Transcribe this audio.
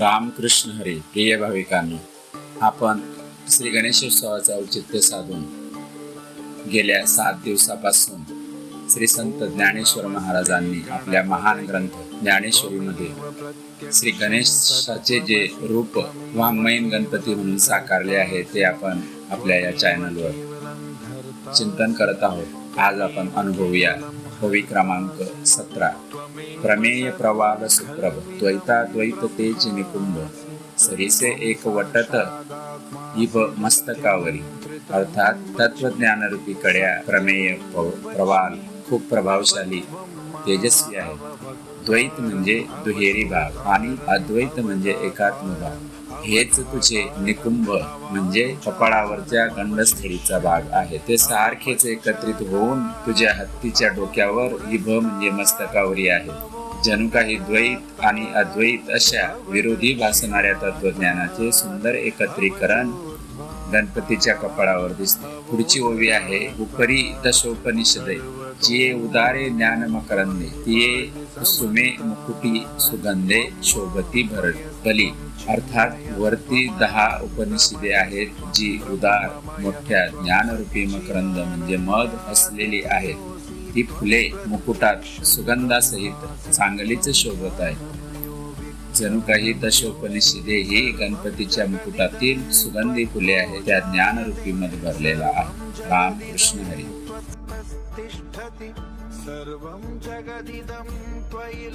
रामकृष्ण हरी प्रिय भाविकांना आपण श्री गणेशोत्सवाचा औचित्य साधून गेल्या सात दिवसापासून श्री संत ज्ञानेश्वर महाराजांनी आपल्या महान ग्रंथ ज्ञानेश्वरीमध्ये श्री गणेशाचे जे रूप वाङ्मयीन गणपती म्हणून साकारले आहे ते आपण आपल्या या चॅनलवर चिंतन करत आहोत. आज आपण अनुभवूया. कवी क्रमांक सतरा. प्रमेय प्रवाल सुप्रभ द्वैता द्वैत तेज निकुंभ सरीसे एक वटत इव मस्तकावरी अर्थात तत्वज्ञानरूपी कड्या प्रमेय प्रवाल खूप प्रभावशाली तेजस्वी आहे. द्वैत म्हणजे दुहेरी भाग आणि अद्वैत म्हणजे एकात्म भाग. हेच तुझे निकुंभ म्हणजे कपाळावरच्या गंडस्थळीचा भाग आहे. ते सारखेच एकत्रित होऊन तुझ्या हत्तीच्या डोक्यावर इभ म्हणजे मस्तकावरी आहे. जणू काही द्वैत आणि अद्वैत अशा विरोधी भासणाऱ्या तत्वज्ञानाचे सुंदर एकत्रीकरण गणपतीच्या कपाळावर दिसते. पुढची ओवी आहे उपरी दशोपनिषदे जिये उदारे ज्ञान मकरंदे तिये सुमे मुकुटी सुगंधे शोभती भर बली अर्थात वरती दहा उपनिषदे आहेत जी उदार मोठ्या ज्ञानरूपी मकरंद म्हणजे मध असलेली आहेत. ती फुले मुकुटात सुगंधासहित चांगलीच शोभत आहे जणू काही दशोपनिषदे ही गणपतीच्या मुकुटातील सुगंधी फुले आहेत. त्या ज्ञानरूपी मध्ये भरलेला आहे. राम कृष्ण हरी. सर्व जगदिदं त्वयि